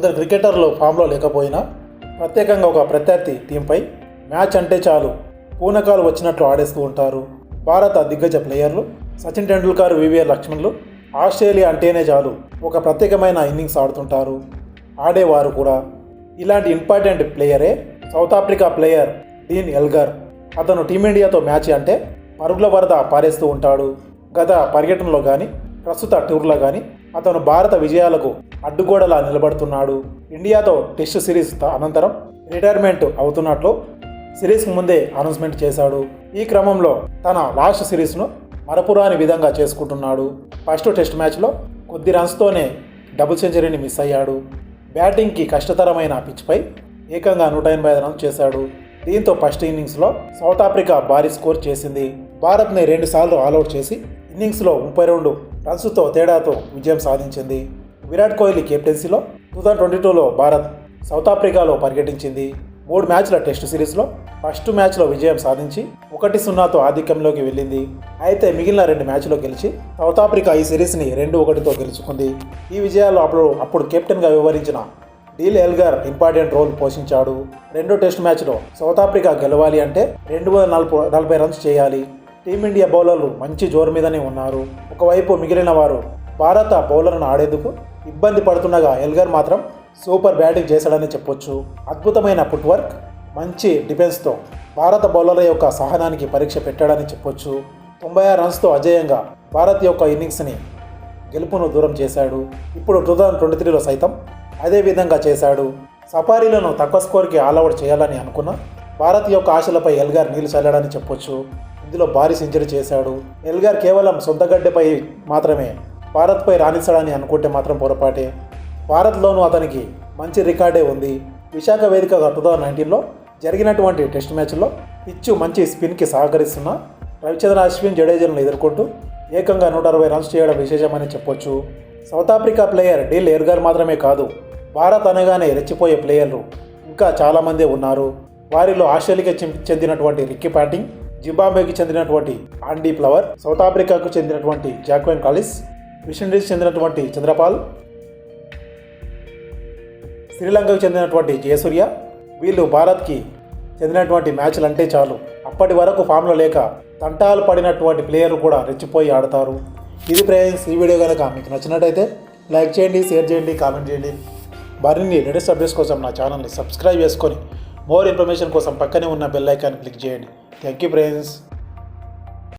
కొందరు క్రికెటర్లు ఫామ్లో లేకపోయినా ప్రత్యేకంగా ఒక ప్రత్యర్థి టీంపై మ్యాచ్ అంటే చాలు పూనకాలు వచ్చినట్లు ఆడేస్తూ ఉంటారు. భారత దిగ్గజ ప్లేయర్లు సచిన్ టెండూల్కర్ వివిఆర్ లక్ష్మణ్లు ఆస్ట్రేలియా అంటేనే చాలు ఒక ప్రత్యేకమైన ఇన్నింగ్స్ ఆడుతుంటారు. ఆడేవారు కూడా. ఇలాంటి important ప్లేయరే South Africa player Dean Elgar. అతను టీమిండియాతో మ్యాచ్ అంటే పరుగుల వరద పారేస్తూ ఉంటాడు. గత పర్యటనలో కానీ ప్రస్తుత టూర్లో కానీ అతను భారత విజయాలకు అడ్డుగోడలా నిలబడుతున్నాడు. ఇండియాతో టెస్ట్ సిరీస్ త- అనంతరం రిటైర్మెంట్ అవుతున్నట్లు సిరీస్ ముందే అనౌన్స్మెంట్ చేశాడు. ఈ క్రమంలో తన లాస్ట్ సిరీస్ను మరపురాని విధంగా చేసుకుంటున్నాడు. ఫస్ట్ టెస్ట్ మ్యాచ్లో కొద్ది రన్స్తోనే డబుల్ సెంచరీని మిస్ అయ్యాడు. బ్యాటింగ్కి కష్టతరమైన పిచ్పై ఏకంగా నూట ఎనభై ఐదు రన్స్ చేశాడు. దీంతో ఫస్ట్ ఇన్నింగ్స్లో సౌత్ ఆఫ్రికా భారీ స్కోర్ చేసింది. భారత్ని రెండుసార్లు ఆల్అవుట్ చేసి ఇన్నింగ్స్లో ముప్పై రెండు రన్స్తో తేడాతో విజయం సాధించింది. విరాట్ కోహ్లీ కెప్టెన్సీలో టూ థౌజండ్ ట్వంటీ టూలో భారత్ సౌత్ ఆఫ్రికాలో పర్యటించింది మూడు మ్యాచ్ల టెస్ట్ సిరీస్లో ఫస్ట్ మ్యాచ్లో విజయం సాధించి ఒకటి సున్నాతో ఆధిక్యంలోకి వెళ్ళింది. అయితే మిగిలిన రెండు మ్యాచ్లో గెలిచి సౌత్ ఆఫ్రికా ఈ సిరీస్ని రెండు ఒకటితో గెలుచుకుంది. ఈ విజయాల్లో అప్పుడు అప్పుడు కెప్టెన్గా వివరించిన డీల్ ఎల్గర్ ఇంపార్టెంట్ రోల్ పోషించాడు. రెండో టెస్ట్ మ్యాచ్లో సౌత్ ఆఫ్రికా గెలవాలి అంటే రెండు వందల నలభై నలభై రన్స్ చేయాలి. టీమిండియా బౌలర్లు మంచి జోరు మీదనే ఉన్నారు. ఒకవైపు మిగిలిన వారు భారత బౌలర్ను ఆడేందుకు ఇబ్బంది పడుతుండగా ఎల్గర్ మాత్రం సూపర్ బ్యాటింగ్ చేశాడని చెప్పొచ్చు. అద్భుతమైన ఫుట్వర్క్ మంచి డిఫెన్స్తో భారత బౌలర్ల యొక్క సహనానికి పరీక్ష పెట్టాడని చెప్పొచ్చు. తొంభై ఆరు రన్స్తో అజేయంగా భారత్ యొక్క ఇన్నింగ్స్ని గెలుపును దూరం చేశాడు. ఇప్పుడు టూ థౌజండ్ ట్వంటీ త్రీలో సైతం అదే విధంగా చేశాడు. సఫారీలను తక్కువ స్కోర్కి ఆల్అవుట్ చేయాలని అనుకున్న భారత్ యొక్క ఆశలపై ఎల్గార్ నీళ్ళు చల్లాడని చెప్పొచ్చు. ఇందులో భారీ సెంచరీ చేశాడు. ఎల్గార్ కేవలం సొంత గడ్డపై మాత్రమే భారత్పై రాణిస్తాడని అనుకుంటే మాత్రం పొరపాటే. భారత్లోనూ అతనికి మంచి రికార్డే ఉంది. విశాఖ వేదికగా టూ థౌజండ్ నైన్టీన్లో జరిగినటువంటి టెస్ట్ మ్యాచ్లో పిచ్చు మంచి స్పిన్కి సహకరిస్తున్న రవిచంద్ర అశ్విన్ జడేజాలను ఎదుర్కొంటూ ఏకంగా నూట అరవై రన్స్ చేయడం విశేషమని చెప్పొచ్చు. South Africa player Dean Elgar మాత్రమే కాదు భారత్ అనగానే రెచ్చిపోయే ప్లేయర్లు ఇంకా చాలామందే ఉన్నారు. వారిలో ఆస్ట్రేలియాకి చెందినటువంటి రిక్కీ ప్యాటింగ్ జింబాబ్వేకి చెందినటువంటి ఆండీ ఫ్లవర్ సౌత్ ఆఫ్రికాకు చెందినటువంటి జాక్వెన్ కాలిస్ మిషనరీస్ చెందినటువంటి చంద్రపాల్ శ్రీలంకకు చెందినటువంటి జయసూర్య వీళ్ళు భారత్కి చెందినటువంటి మ్యాచ్లు అంటే చాలు. అప్పటి వరకు ఫామ్లో లేక తంటాలు పడినటువంటి ప్లేయర్లు కూడా రెచ్చిపోయి ఆడతారు. ఇది ఫ్రెండ్స్ ఈ వీడియో కనుక మీకు నచ్చినట్టయితే లైక్ చేయండి షేర్ చేయండి కామెంట్ చేయండి. మరిన్ని లేటెస్ట్ అప్డేట్స్ కోసం నా ఛానల్ని సబ్స్క్రైబ్ చేసుకొని మోర్ ఇన్ఫర్మేషన్ కోసం పక్కనే ఉన్న బెల్ ఐకాన్ క్లిక్ చేయండి. Thank you friends.